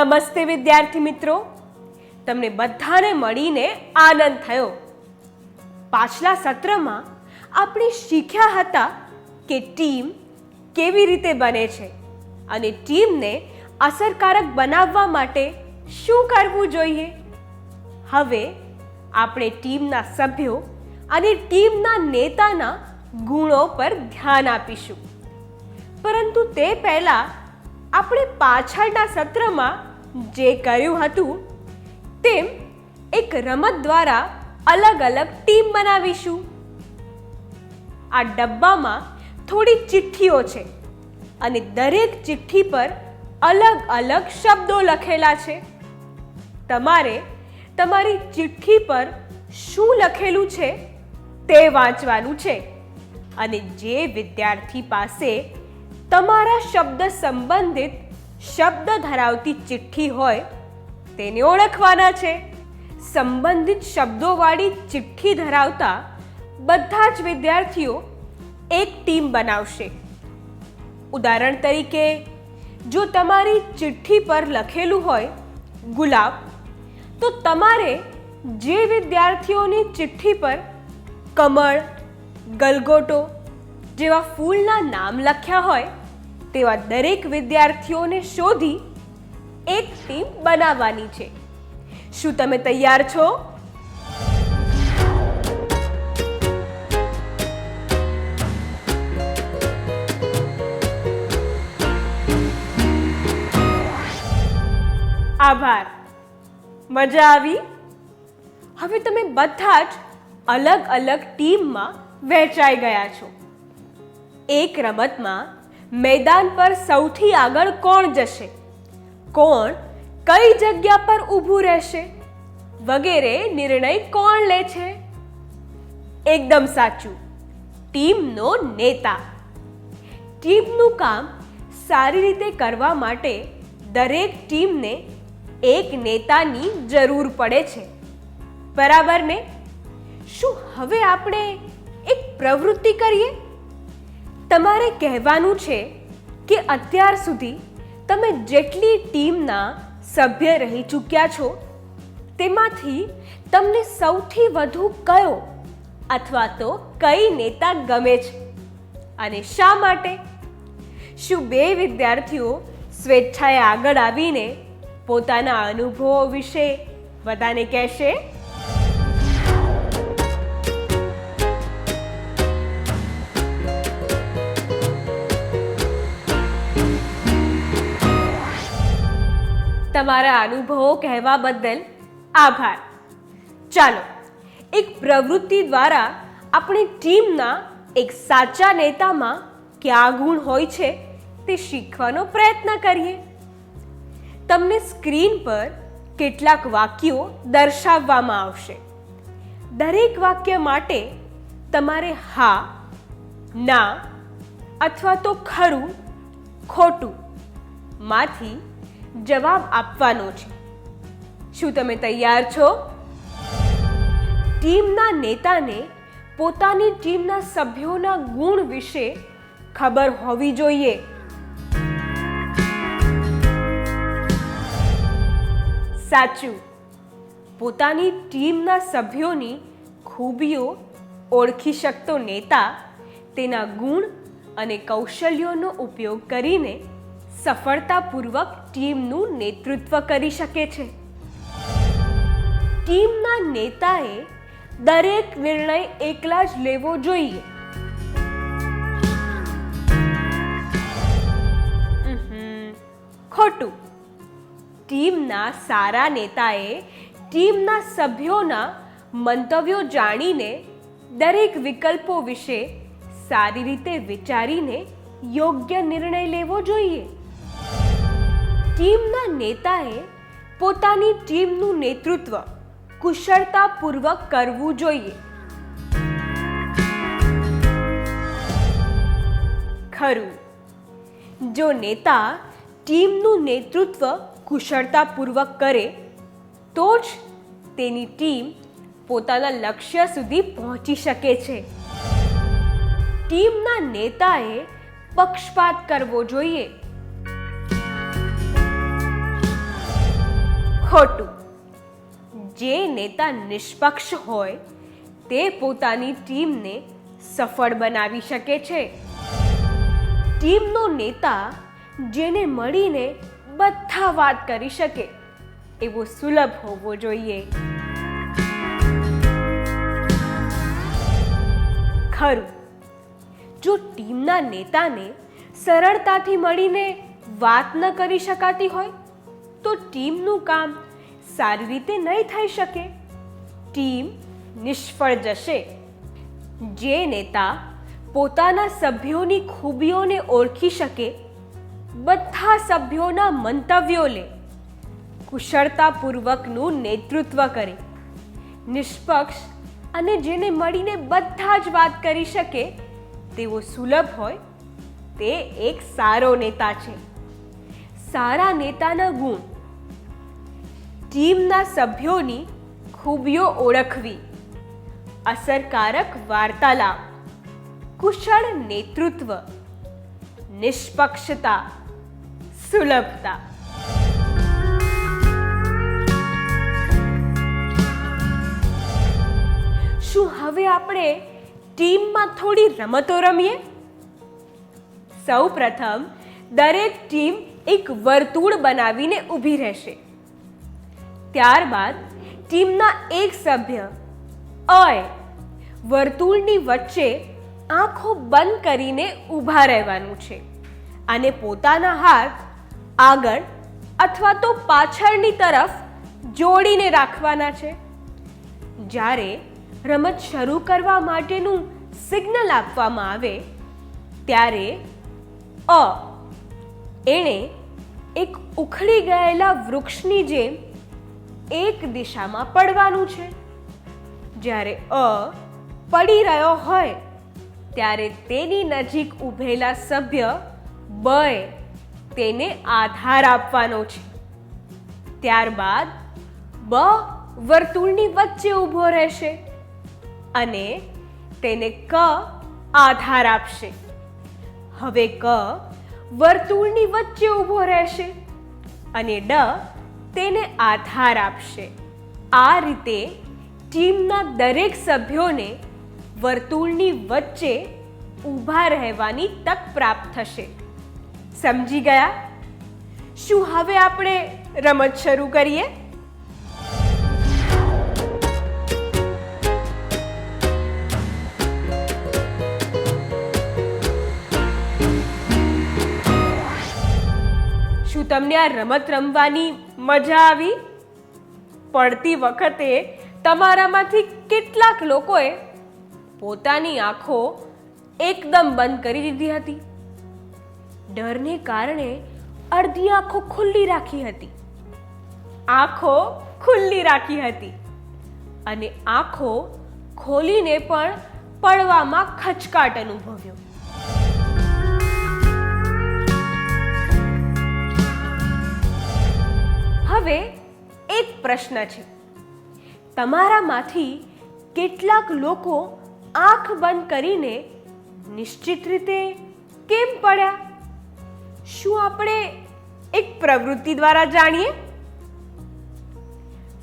નમસ્તે વિદ્યાર્થી મિત્રો. તમને બધાને મળીને આનંદ થયો. પાછલા સત્રમાં આપણે શીખ્યા હતા કે ટીમ કેવી રીતે બને છે અને ટીમને અસરકારક બનાવવા માટે શું કરવું જોઈએ. હવે આપણે ટીમના સભ્યો અને ટીમના નેતાના ગુણો પર ધ્યાન આપીશું. પરંતુ તે પહેલાં આપણે પાછળના સત્રમાં જે કર્યું હતું, તેમ એક રમત દ્વારા અલગ અલગ ટીમ બનાવીશું. આ ડબ્બામાં થોડી ચિઠ્ઠીઓ છે અને દરેક ચિઠ્ઠી પર અલગ અલગ શબ્દો લખેલા છે. તમારે તમારી ચિઠ્ઠી પર શું લખેલું છે તે વાંચવાનું છે અને જે વિદ્યાર્થી પાસે તમારા શબ્દ સંબંધિત શબ્દ ધરાવતી ચિઠ્ઠી હોય તેને ઓળખવાના છે. સંબંધિત શબ્દોવાળી ચિઠ્ઠી ધરાવતા બધા જ વિદ્યાર્થીઓ એક ટીમ બનાવશે. ઉદાહરણ તરીકે, જો તમારી ચિઠ્ઠી પર લખેલું હોય, ગુલાબ, તો તમારે જે વિદ્યાર્થીઓની ચિઠ્ઠી પર કમળ, ગલગોટો જેવા ફૂલના નામ લખ્યા હોય તેવા દરેક વિદ્યાર્થીઓને શોધી એક ટીમ બનાવવાની છે. શું તમે તૈયાર છો? આભાર. મજા આવી? હવે તમે બધા જ અલગ અલગ ટીમમાં વહેંચાઈ ગયા છો. એક રમતમાં મેદાન પર સૌથી આગળ કોણ જશે? કોણ કઈ જગ્યા પર ઊભું રહેશે? વગેરે નિર્ણય કોણ લે છે? એકદમ સાચું. ટીમનો નેતા. ટીમનું કામ સારી રીતે કરવા માટે દરેક ટીમને એક નેતાની જરૂર પડે છે. બરાબર ને? શું હવે આપણે એક પ્રવૃત્તિ કરીએ? તમારે કહેવાનું છે કે અત્યાર સુધી તમે જેટલી ટીમના સભ્ય રહી ચૂક્યા છો, તેમાંથી તમને સૌથી વધુ કયો અથવા તો કઈ નેતા ગમે છે અને શા માટે? શું બે વિદ્યાર્થીઓ સ્વેચ્છાએ આગળ આવીને પોતાના અનુભવો વિશે બધાને કહેશે? તમારા અનુભવો કહેવા બદલ આભાર. ચાલો, એક પ્રવૃત્તિ દ્વારા આપણે ટીમના એક સાચા નેતામાં કયા ગુણ હોય છે તે શીખવાનો પ્રયત્ન કરીએ. તમને સ્ક્રીન પર કેટલાક વાક્યો દર્શાવવામાં આવશે. દરેક વાક્ય માટે તમારે હા, ના અથવા તો ખરું, ખોટું માંથી જવાબ આપવાનો છે. શું તમે તૈયાર છો? ટીમના નેતાને પોતાની ટીમના સભ્યોના ગુણ વિશે ખબર હોવી જોઈએ. સાચું. પોતાની ટીમના સભ્યોની ખૂબીઓ ઓળખી શકતો નેતા તેના ગુણ અને કૌશલ્યોનો ઉપયોગ કરીને સફળતાપૂર્વક ટીમનું નેતૃત્વ કરી શકે છે. ટીમના નેતાએ દરેક નિર્ણય એકલા જ લેવો જોઈએ. ખોટું. ટીમના સારા નેતાએ ટીમના સભ્યોના મંતવ્યો જાણીને દરેક વિકલ્પો વિશે સારી રીતે વિચારીને યોગ્ય નિર્ણય લેવો જોઈએ. ટીમના નેતાએ પોતાની ટીમનું નેતૃત્વ કુશળતાપૂર્વક કરવું જોઈએ. ખરું. જો નેતા ટીમનું નેતૃત્વ કુશળતાપૂર્વક કરે, તો જ તેની ટીમ પોતાના લક્ષ્ય સુધી પહોંચી શકે છે. ટીમના નેતાએ પક્ષપાત કરવો જોઈએ. ખોટું. જે નેતા નિષ્પક્ષ હોય, તે પોતાની ટીમને સફળ બનાવી શકે છે. ટીમનો નેતા જેને મળીને બધા વાત કરી શકે, એવો સુલભ હોવો જોઈએ. ખરું, જો ટીમના નેતાને સરળતાથી મળીને વાત ન કરી શકાતી હોય તો ટીમનું કામ સારી રીતે નહીં થઈ શકે. ટીમ નિષ્ફળ જશે. જે નેતા પોતાના સભ્યોની ખૂબીઓને ઓળખી શકે, બધા સભ્યોના મંતવ્યો લે. કુશળતાપૂર્વકનું નેતૃત્વ કરે. નિષ્પક્ષ અને જેને મળીને બધા જ વાત કરી શકે તેવો સુલભ હોય, તે એક સારો નેતા છે. સારા નેતાના ગુણ ટીમના સભ્યોની ખૂબીઓ ઓળખવી. અસરકારક વાર્તાલાપ. કુશળ નેતૃત્વ. નિષ્પક્ષતા. સુલભતા. શું હવે આપણે ટીમમાં થોડી રમતો રમીએ? સૌ પ્રથમ દરેક ટીમ એક વર્તુળ બનાવીને ઊભી રહેશે. ત્યારબાદ ટીમના એક સભ્ય, અય, વર્તુળની વચ્ચે આંખો બંધ કરીને ઊભા રહેવાનું છે અને પોતાના હાથ આગળ અથવા તો પાછળની તરફ જોડીને રાખવાના છે. જ્યારે રમત શરૂ કરવા માટેનું સિગ્નલ આપવામાં આવે, ત્યારે અ, એણે એક ઉખડી ગયેલા વૃક્ષની જેમ એક દિશામાં પડવાનું છે. જ્યારે અ પડી રહ્યો હોય, ત્યારે તેની નજીક ઊભેલા સભ્ય બએ તેને આધાર આપવાનો છે. ત્યારબાદ બ વર્તુળની વચ્ચે ઊભો રહેશે અને તેને ક આધાર આપશે. હવે ક વર્તુળની વચ્ચે ઊભો રહેશે અને ડ તેને આધાર આપશે. આ રીતે ટીમના દરેક સભ્યોને વર્તુળની વચ્ચે ઊભા રહેવાની તક પ્રાપ્ત થશે. સમજી ગયા? શું હવે આપણે રમત શરૂ કરીએ? તમને આ રમત રમવાની મજા આવી? પડતી વખતે તમારામાંથી કેટલાક લોકોએ પોતાની આંખો એકદમ બંધ કરી દીધી હતી. ડરને કારણે અડધી આંખો ખુલ્લી રાખી હતી. આંખો ખુલ્લી રાખી હતી અને આંખો ખોલીને પણ પડવામાં ખચકાટ અનુભવ્યો. હવે એક પ્રશ્ન છે. તમારામાંથી કેટલાક લોકો આંખ બંધ કરીને નિશ્ચિત રીતે કેમ પડ્યા? શું આપણે એક પ્રવૃત્તિ દ્વારા જાણીએ?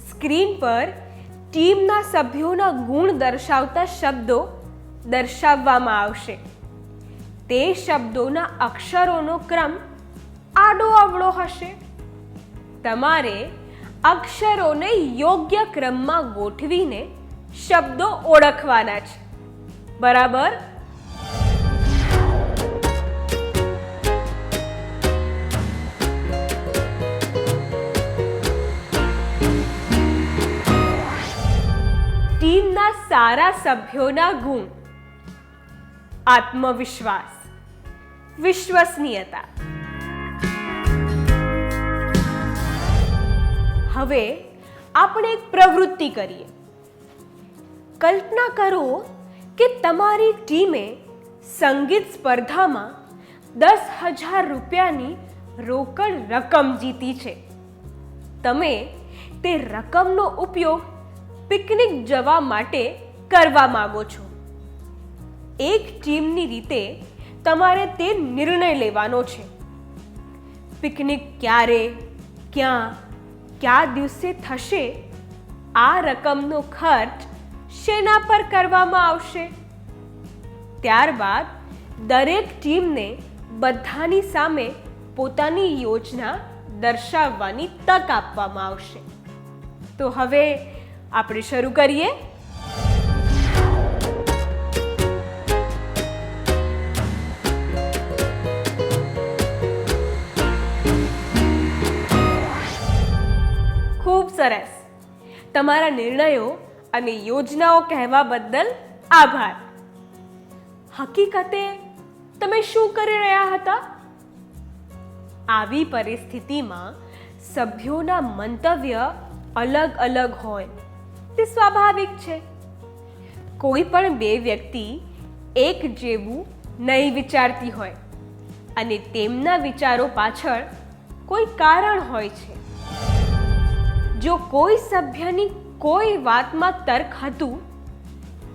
સ્ક્રીન પર ટીમના સભ્યોના ગુણ દર્શાવતા શબ્દો દર્શાવવામાં આવશે. તે શબ્દોના અક્ષરોનો ક્રમ આડો અવળો હશે. તમારે અક્ષરોને યોગ્ય ક્રમમાં ગોઠવીને શબ્દો ઓળખવાના છે. બરાબર? ટીમના સારા સભ્યોના ગુણ, આત્મવિશ્વાસ, વિશ્વસનીયતા. હવે આપણે એક પ્રવૃત્તિ કરીએ. કલ્પના કરો કે તમારી ટીમે સંગીત સ્પર્ધામાં દસ હજાર રૂપિયાની રોકડ રકમ જીતી છે. તમે તે રકમનો ઉપયોગ પિકનિક જવા માટે કરવા માગો છો. એક ટીમની રીતે તમારે તે નિર્ણય લેવાનો છે. પિકનિક ક્યારે, ક્યાં કયા દિવસે થશે? આ રકમનો ખર્ચ શેના પર કરવામાં આવશે? ત્યારબાદ દરેક ટીમને બધાની સામે પોતાની યોજના દર્શાવવાની તક આપવામાં આવશે. તો હવે આપણે શરૂ કરીએ. તમારા નિર્ણયો અને યોજનાઓ કહેવા બદલ આભાર. હકીકતે તમે શું કરી રહ્યા હતા? આવી પરિસ્થિતિમાં સભ્યોના મંતવ્ય અલગ અલગ હોય. તે સ્વાભાવિક છે. કોઈ પણ બે વ્યક્તિ એક જેવું નહીં વિચારતી હોય અને તેમના વિચારો પાછળ કોઈ કારણ હોય છે. જો કોઈ સભ્યની કોઈ વાતમાં તર્ક હતું,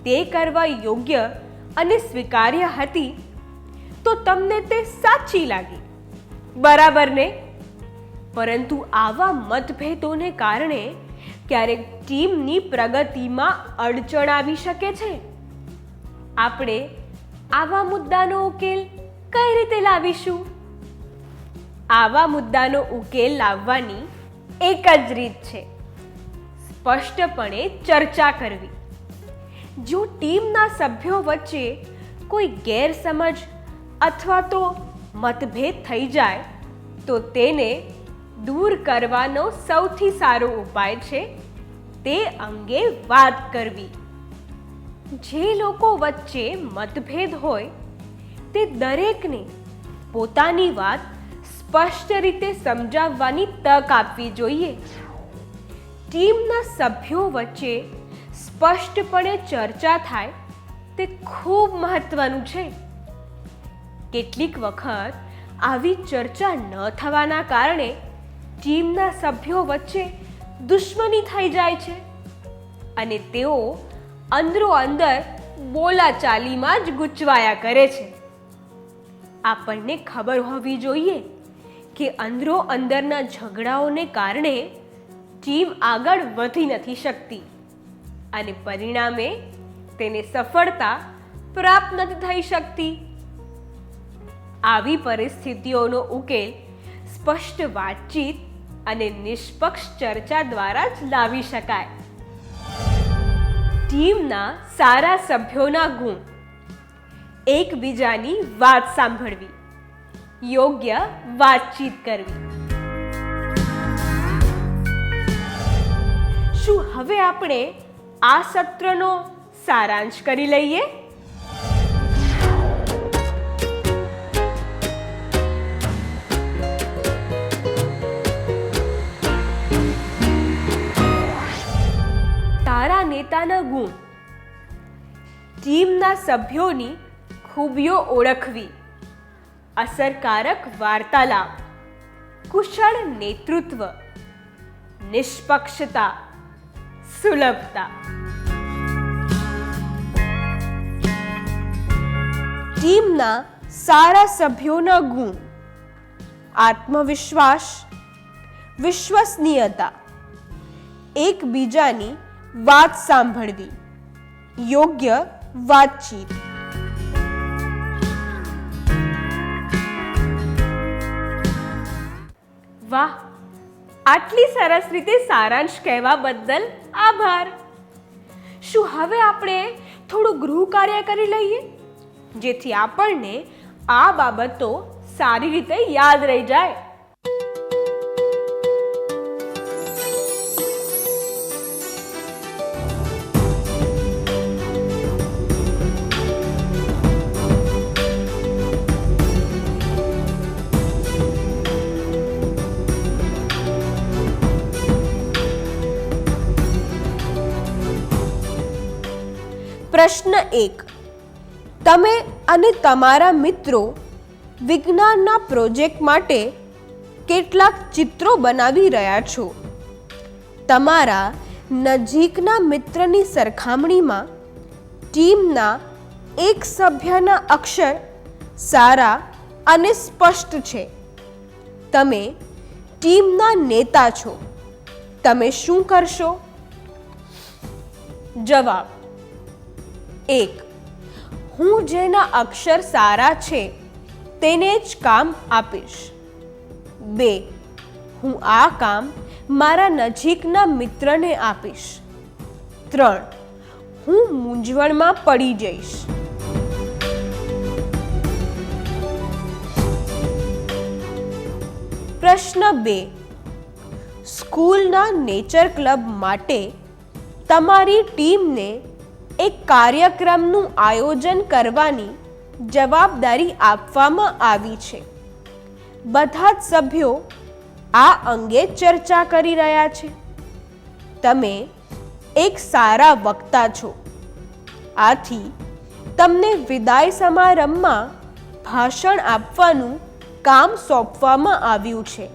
તે કરવા યોગ્ય અને સ્વીકાર્ય હતી, તો તમને તે સાચી લાગી. બરાબર ને? પરંતુ આવા મતભેદોને કારણે ક્યારેક ટીમની પ્રગતિમાં અડચણ આવી શકે છે. આપણે આવા મુદ્દાનો ઉકેલ કઈ રીતે લાવીશું? આવા મુદ્દાનો ઉકેલ લાવવાની એક જ રીત છે. સ્પષ્ટપણે ચર્ચા કરવી. જો ટીમના સભ્યો વચ્ચે કોઈ ગેરસમજ અથવા તો મતભેદ થઈ જાય, તો તેને દૂર કરવાનો સૌથી સારો ઉપાય છે તે અંગે વાત કરવી. જે લોકો વચ્ચે મતભેદ હોય, તે દરેકને પોતાની વાત સ્પષ્ટ રીતે સમજાવવાની તક આપવી જોઈએ. ટીમના સભ્યો વચ્ચે સ્પષ્ટપણે ચર્ચા થાય તે ખૂબ મહત્વનું છે. કેટલીક વખત આવી ચર્ચા ન થવાના કારણે ટીમના સભ્યો વચ્ચે દુશ્મની થઈ જાય છે અને તેઓ અંદરો અંદર બોલાચાલીમાં જ ગૂંચવાયા કરે છે. આપણને ખબર હોવી જોઈએ કે અંદરો અંદરના ઝઘડાઓને કારણે ટીમ આગળ વધી નથી શકતી અને પરિણામે તેને સફળતા પ્રાપ્ત નથી થઈ શકતી. આવી પરિસ્થિતિઓનો ઉકેલ સ્પષ્ટ વાતચીત અને નિષ્પક્ષ ચર્ચા દ્વારા જ લાવી શકાય. ટીમના સારા સભ્યોના ગુણ. એકબીજાની વાત સાંભળવી. યોગ્ય વાતચીત કરવી. શું હવે આપણે આ સત્રનો સારાંશ કરી લઈએ? તારા નેતાના ગુણ. ટીમના સભ્યોની ખૂબીઓ ઓળખવી. અસરકારક વાર્તાલાપ. કુશળ નેતૃત્વ. નિષ્પક્ષતા. સુલભતા. ટીમના સારા સભ્યોના ગુણ. આત્મવિશ્વાસ. વિશ્વસનીયતા. એકબીજાની વાત સાંભળવી. યોગ્ય વાતચીત. વાહ. આટલી સરસ રીતે સારાંશ કહેવા બદલ આભાર. શું હવે આપણે થોડું ગૃહ કાર્ય કરી લઈએ? જેથી આપણને આ બાબતો સારી રીતે યાદ રહી જાય. પ્રશ્ન એક. તમે અને તમારા મિત્રો વિજ્ઞાનના પ્રોજેક્ટ માટે કેટલાક ચિત્રો બનાવી રહ્યા છો? તમારા નજીકના મિત્રની સરખામણીમાં ટીમના એક સભ્યના અક્ષર સારા અને સ્પષ્ટ છે. તમે ટીમના નેતા છો. તમે શું કરશો? જવાબ. એક. હું જેના અક્ષર સારા છે, તેને જ કામ આપીશ. બે. હું આ કામ મારા નજીકના મિત્રને આપીશ. ત્રણ. હું મૂંઝવણમાં પડી જઈશ. પ્રશ્ન બે. સ્કૂલના નેચર ક્લબ માટે તમારી ટીમને એક કાર્યક્રમનું આયોજન કરવાની જવાબદારી આપવામાં આવી છે. બધા જ સભ્યો આ અંગે ચર્ચા કરી રહ્યા છે. તમે એક સારા વક્તા છો. આથી તમને વિદાય સમારંભમાં ભાષણ આપવાનું કામ સોંપવામાં આવ્યું છે.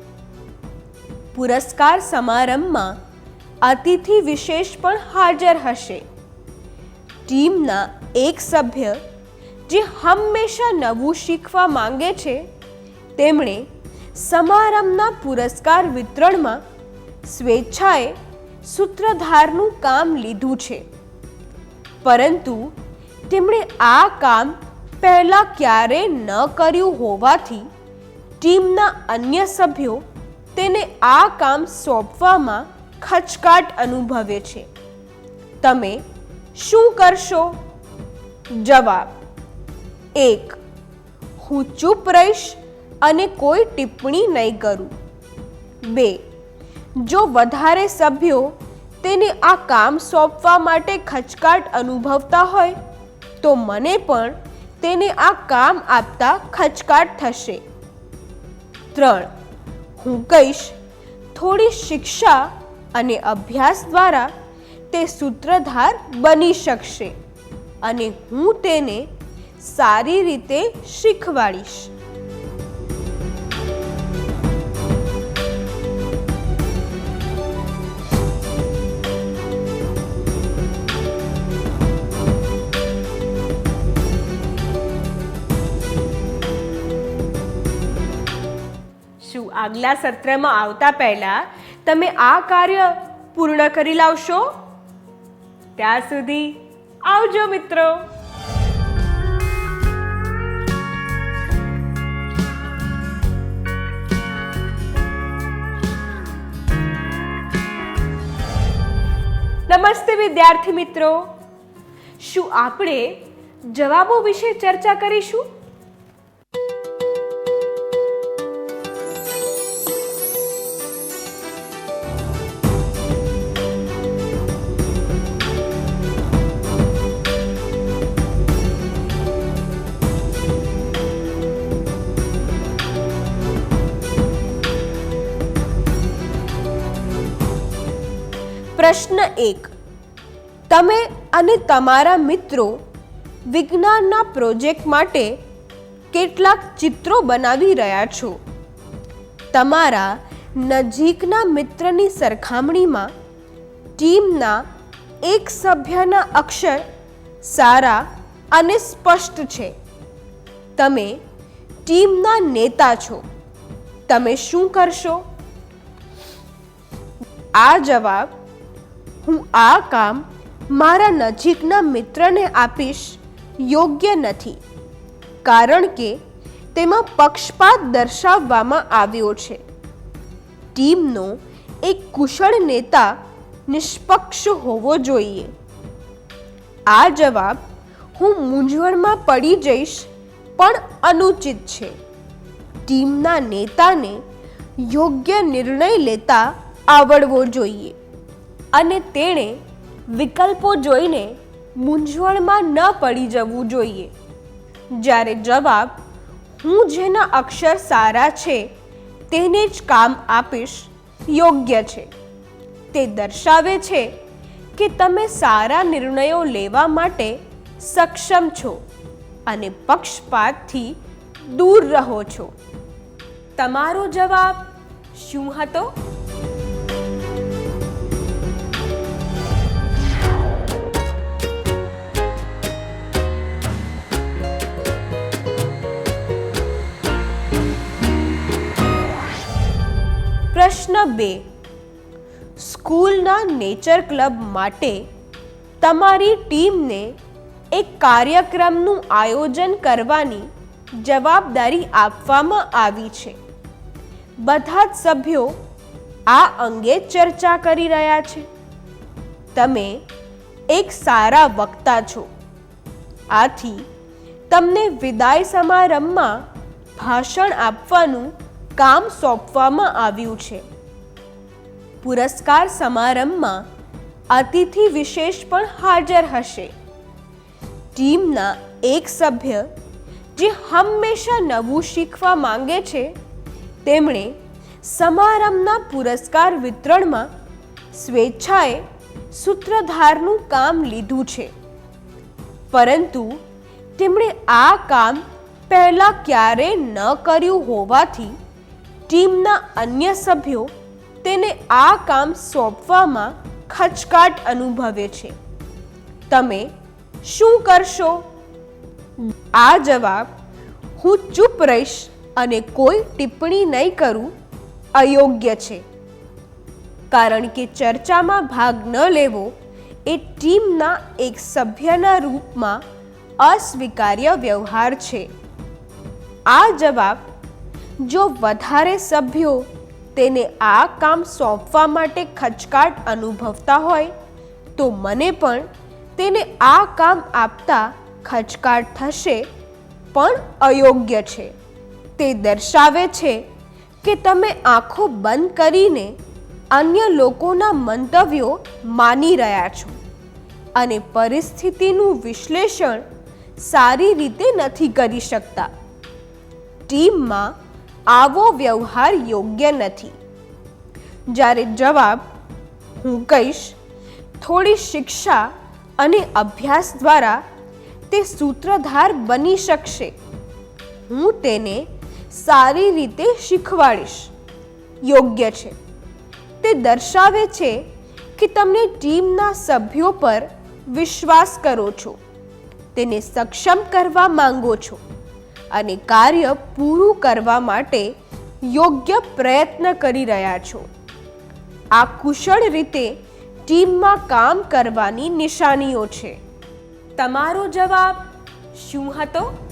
પુરસ્કાર સમારંભમાં અતિથિ વિશેષ પણ હાજર હશે. ટીમના એક સભ્ય જે હંમેશા નવું શીખવા માંગે છે, તેમણે સમારંભના પુરસ્કાર વિતરણમાં સ્વેચ્છાએ સૂત્રધારનું કામ લીધું છે. પરંતુ તેમણે આ કામ પહેલાં ક્યારે ન કર્યું હોવાથી ટીમના અન્ય સભ્યો તેને આ કામ સોંપવામાં ખચકાટ અનુભવે છે. તમે શું કરશો? જવાબ, એક, હું ચૂપ રહીશ અને કોઈ ટિપ્પણી નહીં કરું. બે, જો વધારે સભ્યો તેને આ કામ સોંપવા માટે ખચકાટ અનુભવતા હોય, તો મને પણ તેને આ કામ આપતા ખચકાટ થશે. ત્રણ, હું કહીશ, થોડી શિક્ષા અને અભ્યાસ દ્વારા તે સૂત્રધાર બની શકશે અને હું તેને સારી રીતે શીખવાડીશ. શું આગલા સત્રમાં આવતા પહેલા તમે આ કાર્ય પૂર્ણ કરી લાવશો? ત્યાં સુધી આવજો મિત્રો. નમસ્તે વિદ્યાર્થી મિત્રો. શું આપણે જવાબો વિશે ચર્ચા કરીશું? પ્રશ્ન એક. તમે અને તમારા મિત્રો વિજ્ઞાનના પ્રોજેક્ટ માટે કેટલાક ચિત્રો બનાવી રહ્યા છો? તમારા નજીકના મિત્રની સરખામણીમાં ટીમના એક સભ્યના અક્ષર સારા અને સ્પષ્ટ છે. તમે ટીમના નેતા છો. તમે શું કરશો? આ જવાબ હું આ કામ મારા નજીકના મિત્રને આપીશ યોગ્ય નથી, કારણ કે તેમાં પક્ષપાત દર્શાવવામાં આવ્યો છે. ટીમનો એક કુશળ નેતા નિષ્પક્ષ હોવો જોઈએ. આ જવાબ હું મૂંઝવણમાં પડી જઈશ, પણ અનુચિત છે. ટીમના નેતાને યોગ્ય નિર્ણય લેતા આવડવો જોઈએ. અને તેણે વિકલ્પો જોઈને મૂંઝવણમાં ન પડી જવું જોઈએ. જ્યારે જવાબ, હું જેના અક્ષર સારા છે, તેને જ કામ આપીશ, યોગ્ય છે. તે દર્શાવે છે કે તમે સારા નિર્ણયો લેવા માટે સક્ષમ છો અને પક્ષપાતથી દૂર રહો છો. તમારો જવાબ શું હતો? પ્રશ્ન બે. સ્કૂલના નેચર ક્લબ માટે તમારી ટીમને એક કાર્યક્રમનું આયોજન કરવાની જવાબદારી આપવામાં આવી છે. બધા જ સભ્યો આ અંગે ચર્ચા કરી રહ્યા છે. તમે એક સારા વક્તા છો. આથી તમને વિદાય સમારંભમાં ભાષણ આપવાનું કામ સોંપવામાં આવ્યું છે. પુરસ્કાર સમારંભમાં અતિથિ વિશેષ પણ હાજર હશે. ટીમના એક સભ્ય જે હંમેશા નવું શીખવા માંગે છે, તેમણે સમારંભના પુરસ્કાર વિતરણમાં સ્વેચ્છાએ સૂત્રધારનું કામ લીધું છે. પરંતુ તેમણે આ કામ પહેલાં ક્યારે ન કર્યું હોવાથી ટીમના અન્ય સભ્યો તેને આ કામ સોંપવામાં ખચકાટ અનુભવે છે. તમે શું કરશો? આ જવાબ, હું ચૂપ રહીશ અને કોઈ ટિપ્પણી નહીં કરું, અયોગ્ય છે. કારણ કે ચર્ચામાં ભાગ ન લેવો એ ટીમના એક સભ્યના રૂપમાં અસ્વીકાર્ય વ્યવહાર છે. આ જવાબ, જો વધારે સભ્યો તેને આ કામ સોંપવા માટે ખચકાટ અનુભવતા હોય, તો મને પણ તેને આ કામ આપતા ખચકાટ થશે, પણ અયોગ્ય છે. તે દર્શાવે છે કે તમે આંખો બંધ કરીને અન્ય લોકોના મંતવ્યો માની રહ્યા છો અને પરિસ્થિતિનું વિશ્લેષણ સારી રીતે નથી કરી શકતા. ટીમમાં આવો વ્યવહાર યોગ્ય નથી. જ્યારે જવાબ, હું કહીશ, થોડી શિક્ષા અને અભ્યાસ દ્વારા તે સૂત્રધાર બની શકશે. હું તેને સારી રીતે શીખવાડીશ. યોગ્ય છે. તે દર્શાવે છે કે તમને ટીમના સભ્યો પર વિશ્વાસ કરો છો. તેને સક્ષમ કરવા માંગો છો. અને કાર્ય પૂરું કરવા માટે યોગ્ય પ્રયત્ન કરી રહ્યા છો. આ કુશળ રીતે ટીમમાં કામ કરવાની નિશાનીઓ છે. તમારો જવાબ શું હતો?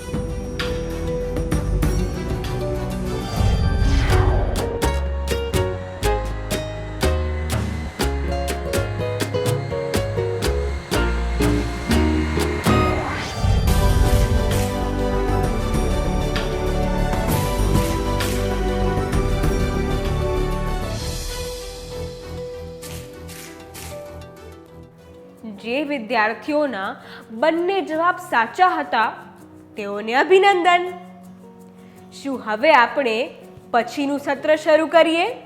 વિદ્યાર્થીઓના બંને જવાબ સાચા હતા. તેઓને અભિનંદન. શું હવે આપણે પછીનું સત્ર શરૂ કરીએ?